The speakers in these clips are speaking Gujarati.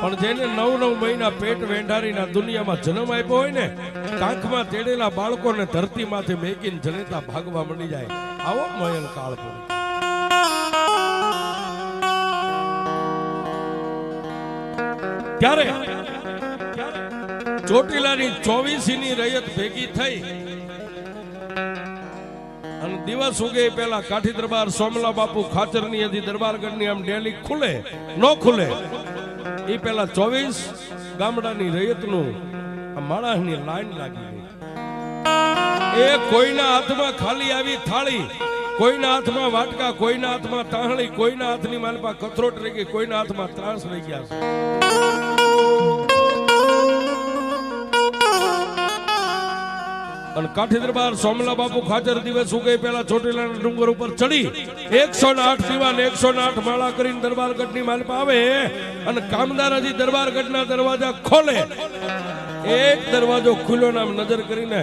પણ જેને નવ નવ મહિના પેટ વેંઢારીના દુનિયામાં જન્મ આપ્યો હોય ને, કાંખમાં તેડેલા બાળકોને ધરતીમાંથી માથે મેકીને જનેતા ભાગવા મળી જાય. આવો મયલ કાળ ત્યારે ચોટીલાની ચોવીસી રયત ભેગી થઈ. અને દિવસ ઉગે પેલા કાઠી દરબાર, સોમલા બાપુ ખાચરની હજી દરબારગઢની આમ ડેલી ખુલે, ન ખુલે? એ પેલા ચોવીસ ગામડાની રયતનું આ માણસની લાઈન લાગી ગઈ. એ કોઈના હાથમાં ખાલી આવી થાળી, કોઈના હાથમાં વાટકા, કોઈના હાથમાં તાહણી કોઈના હાથની માલપા કથરોટ રહી ગઈ, કોઈના હાથમાં ત્રાસ રહી ગયા અને કાઠી દરબાર સોમલા બાપુ ખાચર દિવસ ઉગે પેલા ચોટીલાના ડુંગર ઉપર ચડી એકસો ને આઠ દીવાન એકસો ને આઠ માળા કરીને દરબારગઢની માલપા આવે અને કામદાર હજી દરબારગઢના દરવાજા ખોલે. એક દરવાજો ખુલ્લો નામ નજર કરીને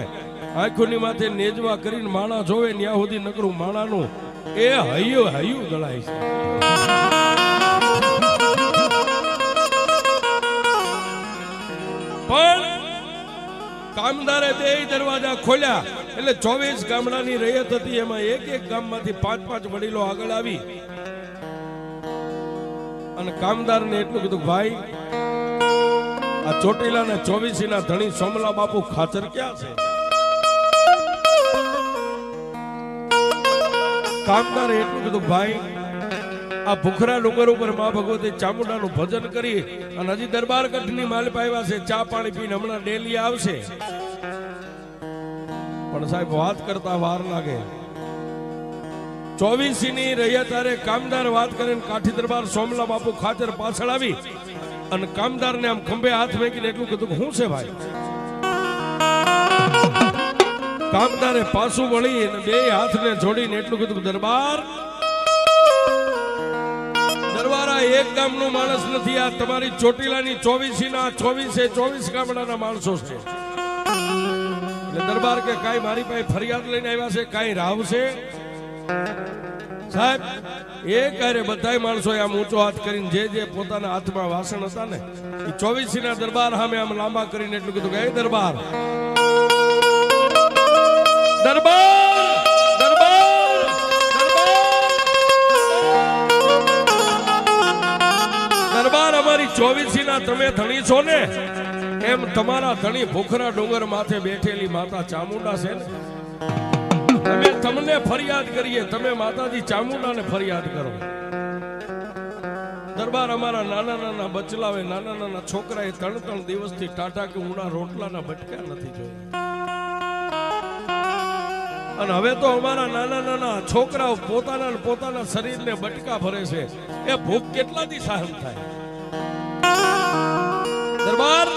આંખોની માથે નેજવા કરીને માળા જોવે ત્યાં સુધી નકરું માણાનું એ હૈયું હૈયું ગળાય છે. પણ કામદારે બે દરવાજા ખોલ્યા. એટલે ચોવીસ ગામડાની રૈયત હતી. એમાં એક એક ગામમાંથી પાંચ પાંચ વડીલો આગળ આવી. અને કામદારને એટલું કીધું, ભાઈ, આ ચોટીલા ને ચોવીસી ના ધણી સોમલા બાપુ ખાચર ક્યાં છે? કામદારે એટલું કીધું, ભાઈ આ ભૂખરા ડુંગર ઉપરમાં ભગવતી ચામુંડાનું ભજન કરી અને હજી દરબાર ગઢની માલ પાવ્યા છે, ચા પાણી પીને હમણાં ડેલી આવશે. પણ સાહેબ, વાત કરતા વાર લાગે. ચોવીસી ની રહ્યા તારે કામદાર વાત કરીને કાઠી દરબાર સોમલા બાપુ ખાતર પાછળ આવી અને કામદારને આમ ખંભે હાથ મેકીને એટલું કીધું કે શું છે ભાઈ? કામદારે પાછું વળી અને બે હાથને જોડીને એટલું કીધું દરબાર એક ગામનો માણસ નથી. આ તમારી ચોટીલાની ચોવીસી ચોવીસે ચોવીસ ગામડાના માણસો છે. દરબાર કે કાંઈ મારી પાસે ફરિયાદ લઈને આવ્યા છે, કાંઈ રાવ છે? સાહેબ એ કાર્ય બધાય માણસો આમ ઊંચો હાથ કરીને જે જે પોતાના હાથમાં વાસણ હતા ને, એ ચોવીસી ના દરબાર સામે આમ લાંબા કરીને એટલું કીધું કે દરબાર. દરબાર! દરબાર ચોવીસી ના તમે ધણી છો ને? એમ તમારા ધણી ભૂખરા ડુંગર માથે બેઠેલી માતા ચામુંડા છે અમે તમને ફરિયાદ કરીએ, તમે માતાજી ચામુંડાને ફરિયાદ કરો. દરબાર અમારા નાના નાના બચલાવે, નાના નાના છોકરાએ ત્રણ ત્રણ દિવસથી ટાટા કે ઉના રોટલાના ભટક્યા નથી જોયા. અને હવે તો અમારા નાના નાના છોકરાઓ પોતાના પોતાના શરીરને બટકા ભરે છે. એ ભૂખ કેટલાથી સહન થાય? દરબાર.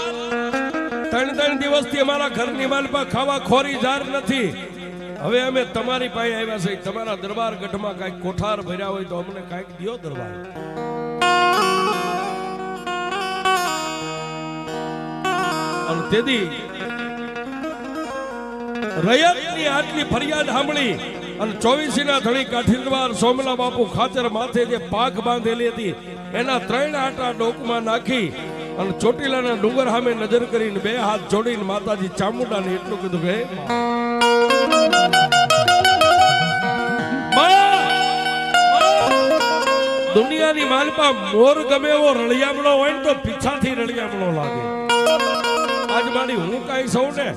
ત્રણ ત્રણ દિવસથી અમારા ઘરની માલપા ખાવા ખોરી જાર નથી. હવે અમે તમારી પાસે આવ્યા છે તમારા દરબાર ગઢમાં કાંઈક કોઠાર ભર્યા હોય તો અમને કાંઈક દિયો દરબાર. તેથી રયતની આટલી ફરિયાદ સાંભળી અને ચોવીસી ના ધણી કાઠીલવાર સોમલા બાપુ ખાચર માથે જે પાક બાંધેલી હતી, એના ત્રણ આટા ડોકમાં નાખી અને ચોટીલાના ડુંગર સામે નજર કરીને બે હાથ જોડીને માતાજી ચામુંડાને એટલું કીધું કે, "માં! દુનિયાની માલપા મોર ગમે એવો રળિયામણો હોય ને તો પીછાથી રળિયામણો લાગે આજ મારી હું કાંઈ સૌ ને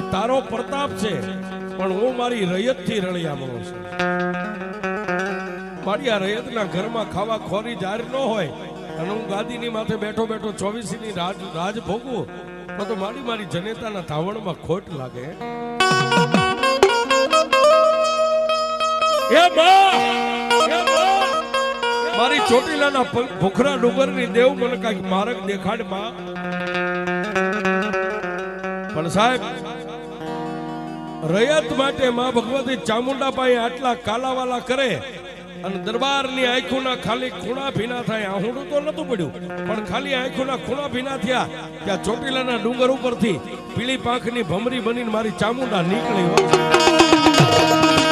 એ તારો પ્રતાપ છે, પણ હું મારી રયતથી રળિયામણો છું મારી આ રૈયતના ઘરમાં ખાવા ખોરી જાર ન હોય અને હું ગાદીની માથે બેઠો બેઠો ચોવીસી ની રાજ રાજ ભોગવું. તો તો મારી મારી જનેતાના ધાવણમાં ખોટ લાગે! મારી ચોટીલાના ભૂખરા ડુંગરની દેવ મને કાંઈક માર્ગ દેખાડમાં પણ સાહેબ રયત માટે માં ભગવતી ચામુંડા પાસે આટલા કાલાવાલા કરે. અને દરબારની આંખોના ખાલી ખૂણા ભીના થાય. આહુડું તો નતું પડ્યું, પણ ખાલી આંખોના ખૂણા ભીના થયા ત્યાં ચોટીલાના ડુંગર ઉપરથી પીળી પાંખની ભમરી બનીને મારી ચામુંડા નીકળી. હોય